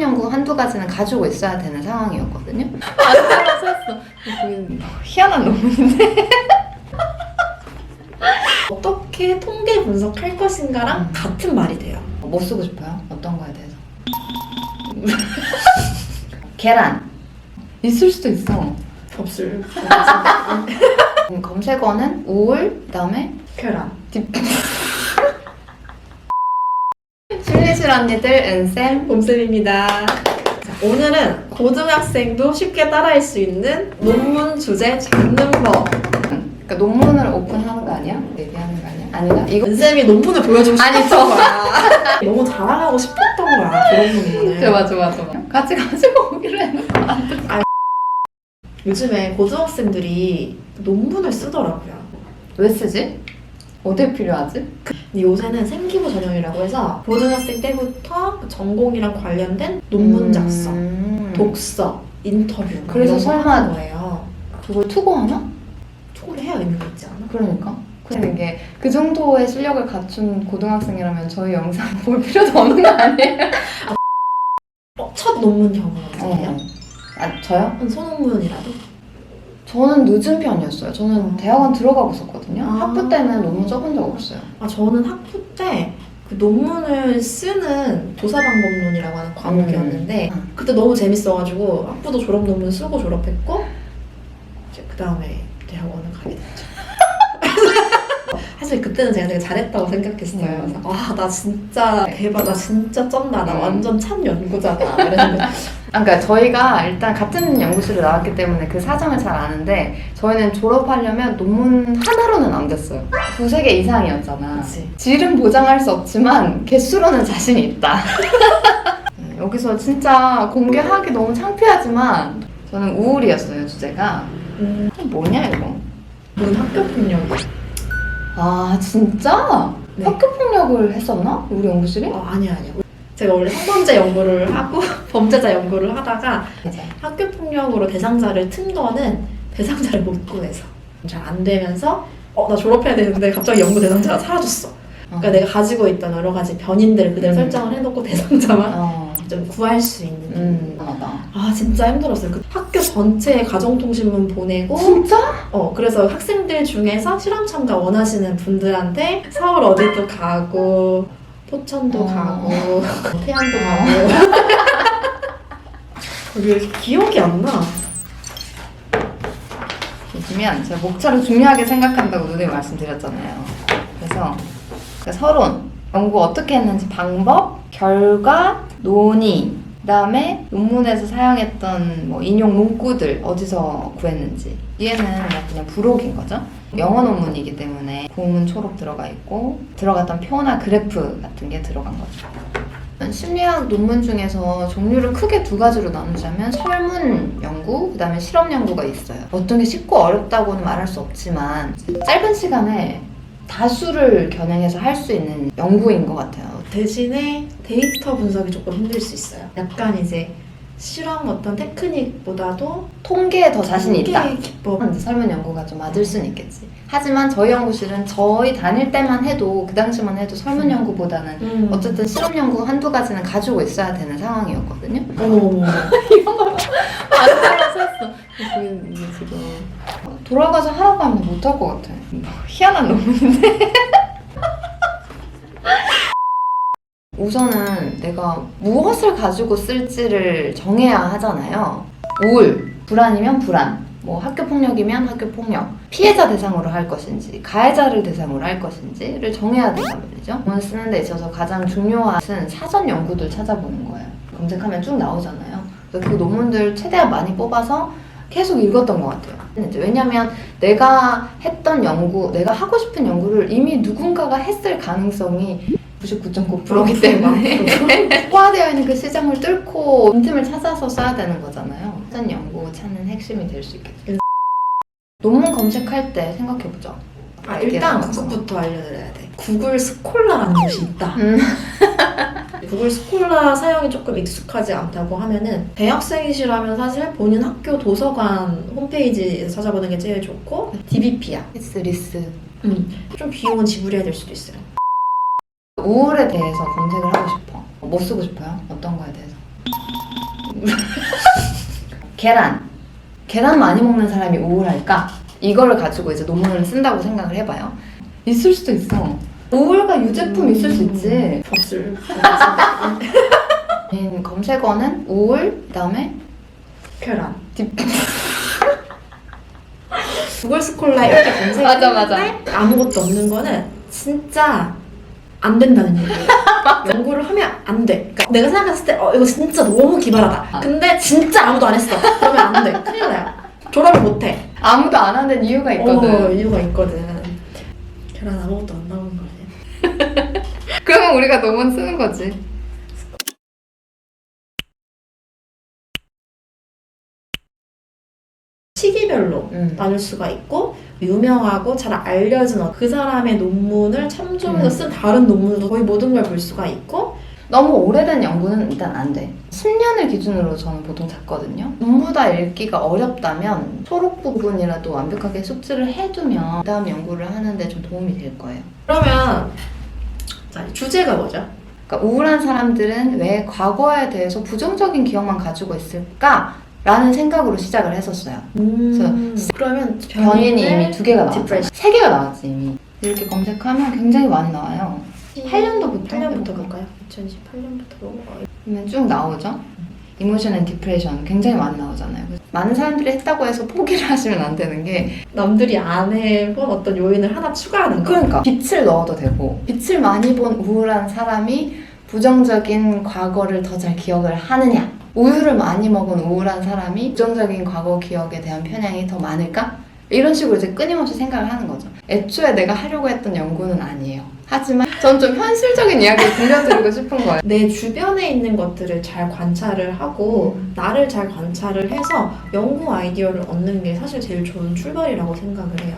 연구 한두 가지는 가지고 있어야 되는 상황이었거든요. 안 들어섰어. 희한한 논문인데. 어떻게 통계 분석할 것인가랑 음. 같은 말이 돼요. 뭐 쓰고 싶어요? 어떤 거에 대해서? 계란. 있을 수도 있어. 없을 음, 검색어는 우울, 그다음에 계란. 심리실 언니들 은쌤. 봄쌤입니다. 자, 오늘은 고등학생도 쉽게 따라할 수 있는 논문 주제 잡는 법. 그러니까 논문을 오픈하는 거 아니야? 얘기하는 거 아니야? 아닌가? 이거 은쌤이 논문을 보여주고 아니, 싶었던 거야. 너무 자랑하고 싶었던 거야, 그런 논문을. 좋아 좋아 좋아. 같이 가지고 오기로 했는데. 요즘에 고등학생들이 논문을 쓰더라고요. 왜 쓰지? 어디에 필요하지? 근데 요새는 생기부 전형이라고 해서 고등학생 때부터 그 전공이랑 관련된 논문 작성, 음. 독서, 인터뷰 그래서 이런 거 설마- 하는 거예요. 그걸 투고하나? 초를 해야 의미가 있지 않아? 그러니까. 근데 이게 그 정도의 실력을 갖춘 고등학생이라면 저희 영상 볼 필요도 없는 거 아니에요? 어, 첫 논문 경험은 어떠세요? 아 저요? 한 소논문이라도? 저는 늦은 편이었어요. 저는 대학원 들어가고 있었거든요. 아. 학부 때는 논문 써본 적 없어요. 아, 저는 학부 때 그 논문을 쓰는 조사방법론이라고 하는 과목이었는데 음. 그때 너무 재밌어가지고 학부도 졸업 논문 쓰고 졸업했고 이제 그 다음에 대학원을 가게 됐죠. 사실 그때는 제가 되게 잘했다고 생각했어요. 음. 그래서 와, 나 진짜 대박, 나 진짜 쩐다, 나 음. 완전 참 연구자다. 이랬는데 아, 그러니까 저희가 일단 같은 연구실을 나왔기 때문에 그 사정을 잘 아는데 저희는 졸업하려면 논문 하나로는 안 됐어요. 두세 개 이상이었잖아. 그치. 질은 보장할 수 없지만 개수로는 자신이 있다. 네, 여기서 진짜 공개하기 너무 창피하지만 저는 우울이었어요 주제가. 음, 뭐냐 이거? 문 학교 폭력이 아 진짜? 네. 학교 폭력을 했었나? 우리 연구실이? 어, 아니야, 아니야. 제가 원래 성범죄 연구를 하고 범죄자 연구를 하다가. 학교 폭력으로 대상자를 튼 거는 대상자를 못 구해서 잘 안 되면서 어 나 졸업해야 되는데 갑자기 연구 대상자가 사라졌어. 그러니까 내가 가지고 있던 여러 가지 변인들을 그대로 음. 설정을 해놓고 대상자만 어. 좀 구할 수 있는. 음 맞아. 아 진짜 힘들었어요. 그 학교 전체에 가정통신문 보내고 진짜? 어 그래서 학생들 중에서 실험 참가 원하시는 분들한테 서울 어디도 가고 포천도 어. 가고 태안도 가고 왜 이렇게 기억이 안 나? 요즘엔 제가 목차를 중요하게 생각한다고 누누이 말씀드렸잖아요. 그래서 그 서론, 연구 어떻게 했는지 방법, 결과, 논의, 그다음에 논문에서 사용했던 뭐 인용 문구들 어디서 구했는지 얘는 뭐 그냥 부록인 거죠. 영어 논문이기 때문에 구문 초록 들어가 있고 들어갔던 표나 그래프 같은 게 들어간 거죠. 심리학 논문 중에서 종류를 크게 두 가지로 나누자면 설문 연구, 그다음에 실험 연구가 있어요. 어떤 게 쉽고 어렵다고는 말할 수 없지만 짧은 시간에 다수를 겨냥해서 할 수 있는 연구인 것 같아요. 대신에 데이터 분석이 조금 힘들 수 있어요. 약간 이제 실험 어떤 테크닉보다도 통계에 더 자신이 있다. 기법 이제 설문 연구가 좀 맞을 수는 있겠지. 하지만 저희 연구실은 저희 다닐 때만 해도 그 당시만 해도 설문 연구보다는 음. 어쨌든 실험 연구 한두 가지는 가지고 있어야 되는 상황이었거든요. 어머머머 안 들어섰어. 이게 지금 돌아가서 하라고 하면 못할 것 같아. 희한한 논문인데. 우선은 내가 무엇을 가지고 쓸지를 정해야 하잖아요. 우울, 불안이면 불안, 뭐 학교 폭력이면 학교 폭력, 피해자 대상으로 할 것인지, 가해자를 대상으로 할 것인지를 정해야 된단 말이죠. 논문 쓰는 데 있어서 가장 중요한 것은 사전 연구들 찾아보는 거예요. 검색하면 쭉 나오잖아요. 그래서 그 논문들 최대한 많이 뽑아서 계속 읽었던 것 같아요. 왜냐면 내가 했던 연구, 내가 하고 싶은 연구를 이미 누군가가 했을 가능성이 99.9%이기 때문에 포화되어 있는 그 시장을 뚫고 빈틈을 찾아서 써야 되는 거잖아요. 사전 연구 찾는 핵심이 될 수 있겠죠. 논문 검색할 때 생각해보자. 아, 일단 그것부터 알려드려야 돼. 구글 스콜라라는 곳이 있다. 음. 구글 스콜라 사용이 조금 익숙하지 않다고 하면은 대학생이시라면 사실 본인 학교 도서관 홈페이지에서 찾아보는 게 제일 좋고 DBP야. 리스 리스. 좀 비용은 지불해야 될 수도 있어요. 우울에 대해서 검색을 하고 싶어. 뭐 쓰고 싶어요? 어떤 거에 대해서? 계란. 계란 많이 먹는 사람이 우울할까? 이거를 가지고 이제 논문을 쓴다고 생각을 해봐요. 있을 수도 있어. 우울과 유제품 있을 수 있지. 없을 음, 검색어는 우울, 그다음에 계란. 딥. 구글 스콜라 이렇게 검색했는데 맞아, 맞아. 아무것도 없는 거는 진짜 안 된다는 얘기예요. 연구를 하면 안 돼. 그러니까 내가 생각했을 때 어, 이거 진짜 너무 기발하다. 근데 진짜 아무도 안 했어. 그러면 안 돼. 큰일 나요. 졸업을 못 해. 아무도 안 하는 이유가 있거든. 어, 이유가 있거든. 계란 아무것도 안 나오는 거 아니야? 그러면 우리가 논문 쓰는 거지. 시기별로 음. 나눌 수가 있고 유명하고 잘 알려진 어- 그 사람의 논문을 참조해서 음. 쓴 다른 논문도 거의 모든 걸 볼 수가 있고 너무 오래된 연구는 일단 안 돼. 10년을 기준으로 저는 보통 잡거든요. 전부 다 읽기가 어렵다면 초록 부분이라도 완벽하게 숙지를 해두면 그 다음 연구를 하는데 좀 도움이 될 거예요. 그러면 자, 주제가 뭐죠? 그러니까 우울한 사람들은 왜 과거에 대해서 부정적인 기억만 가지고 있을까? 라는 생각으로 시작을 했었어요. 음, 그러면 변인이 이미 두 개가. 디프레션. 세 개가 나왔지 이미. 이렇게 검색하면 굉장히 많이 나와요. 8년도부터 8년부터 갈까요? 2018년부터 넘어가요. 그러면 쭉 나오죠. 이모션 앤 디프레션 굉장히 많이 나오잖아요. 그래서 많은 사람들이 했다고 해서 포기를 하시면 안 되는 게 남들이 안 해본 어떤 요인을 하나 추가하는 거. 그러니까 빛을 넣어도 되고 빛을 많이 본 우울한 사람이 부정적인 과거를 더 잘 기억을 하느냐 우유를 많이 먹은 우울한 사람이 부정적인 과거 기억에 대한 편향이 더 많을까? 이런 식으로 이제 끊임없이 생각을 하는 거죠. 애초에 내가 하려고 했던 연구는 아니에요. 하지만 전 좀 현실적인 이야기를 들려드리고 싶은 거예요. 내 주변에 있는 것들을 잘 관찰을 하고 나를 잘 관찰을 해서 연구 아이디어를 얻는 게 사실 제일 좋은 출발이라고 생각을 해요.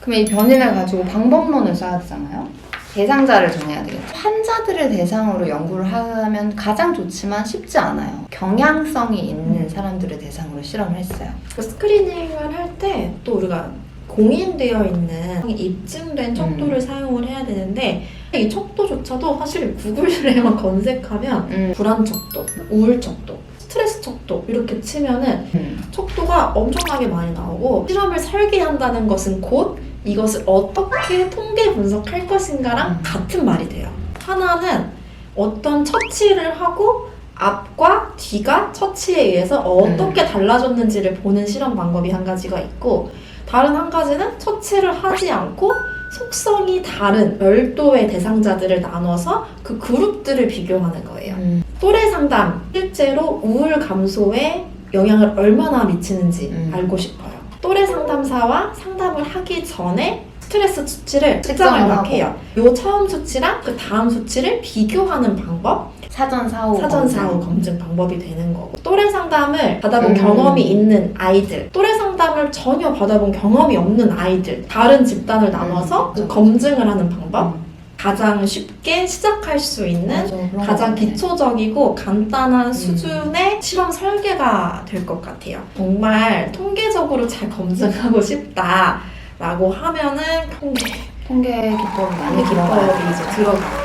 그러면 이 변인을 가지고 방법론을 써야 되잖아요. 대상자를 정해야 되겠죠. 환자들을 대상으로 연구를 하면 가장 좋지만 쉽지 않아요. 경향성이 있는 사람들을 대상으로 실험을 했어요. 그 스크리닝을 할 때 또 우리가 공인되어 있는 입증된 척도를 사용을 해야 되는데 이 척도조차도 사실 구글에만 검색하면 음. 불안 척도, 우울 척도, 스트레스 척도 이렇게 치면은 음. 척도가 엄청나게 많이 나오고 실험을 설계한다는 것은 곧 이것을 어떻게 통계 분석할 것인가랑 음. 같은 말이 돼요. 하나는 어떤 처치를 하고 앞과 뒤가 처치에 의해서 어떻게 달라졌는지를 보는 실험 방법이 한 가지가 있고 다른 한 가지는 처치를 하지 않고 속성이 다른 별도의 대상자들을 나눠서 그 그룹들을 비교하는 거예요. 음. 또래 상담 실제로 우울 감소에 영향을 얼마나 미치는지 음. 알고 싶어요. 또래 상담사와 상담을 하기 전에 스트레스 수치를 측정을 막 해요. 요 처음 수치랑 그 다음 수치를 비교하는 방법, 사전 사후 사전 사후 검증 방법이 되는 거고. 또래 상담을 받아본 음. 경험이 있는 아이들, 또래 상담을 전혀 받아본 경험이 없는 아이들, 다른 집단을 나눠서 음. 검증을 하는 방법, 음. 가장 쉽게 시작할 수 있는 맞아, 가장. 기초적이고 간단한 음. 수준의 실험 설계가 될 것 같아요. 정말 통계적으로 잘 검증하고 싶다 라고 하면은 통계 통계 기법이 많이 기법이. 이제 들어가요.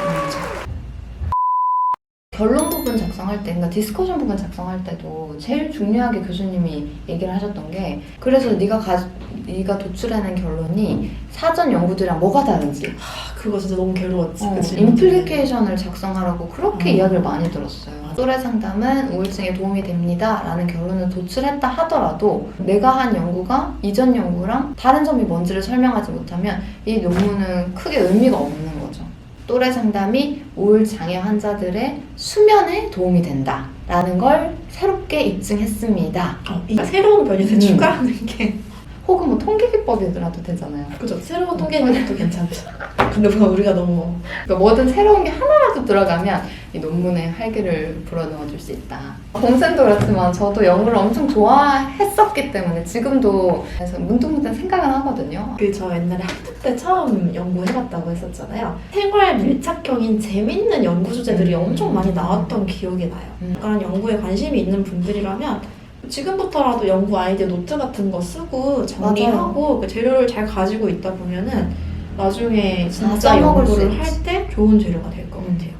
결론 부분 작성할 때, 그러니까 디스커션 부분 작성할 때도 제일 중요하게 교수님이 얘기를 하셨던 게 그래서 네가 가, 네가 도출해낸 결론이 사전 연구들이랑 뭐가 다른지 아, 그거 진짜 너무 괴로웠지. 어, 그. 임플리케이션을 작성하라고 그렇게 음. 이야기를 많이 들었어요. 또래 상담은 우울증에 도움이 됩니다. 라는 결론을 도출했다 하더라도 내가 한 연구가 이전 연구랑 다른 점이 뭔지를 설명하지 못하면 이 논문은 크게 의미가 없는 거죠. 또래 상담이 우울 장애 환자들의 수면에 도움이 된다. 라는 걸 새롭게 입증했습니다. 어, 이 새로운 변이를 음. 추가하는 게 혹은 뭐 통계 기법이더라도 되잖아요. 그죠. 새로운 또 괜찮죠. 근데 뭔가 우리가 너무 그러니까 뭐든 새로운 게 하나라도 들어가면 이 논문에 활기를 불어넣어 줄 수 있다. 동생도 그렇지만 저도 연구를 엄청 좋아했었기 때문에 지금도 그래서 문득문득 생각은 하거든요. 그 저 옛날에 학부 때 처음 연구해봤다고 했었잖아요. 생활 밀착형인 재밌는 연구 주제들이 음. 엄청 많이 나왔던 기억이 나요. 음. 약간 연구에 관심이 있는 분들이라면 지금부터라도 연구 아이디어 노트 같은 거 쓰고 정리하고 그 재료를 잘 가지고 있다 보면은 나중에 진짜 수 연구를. 할 때 좋은 재료가 될것 음. 같아요.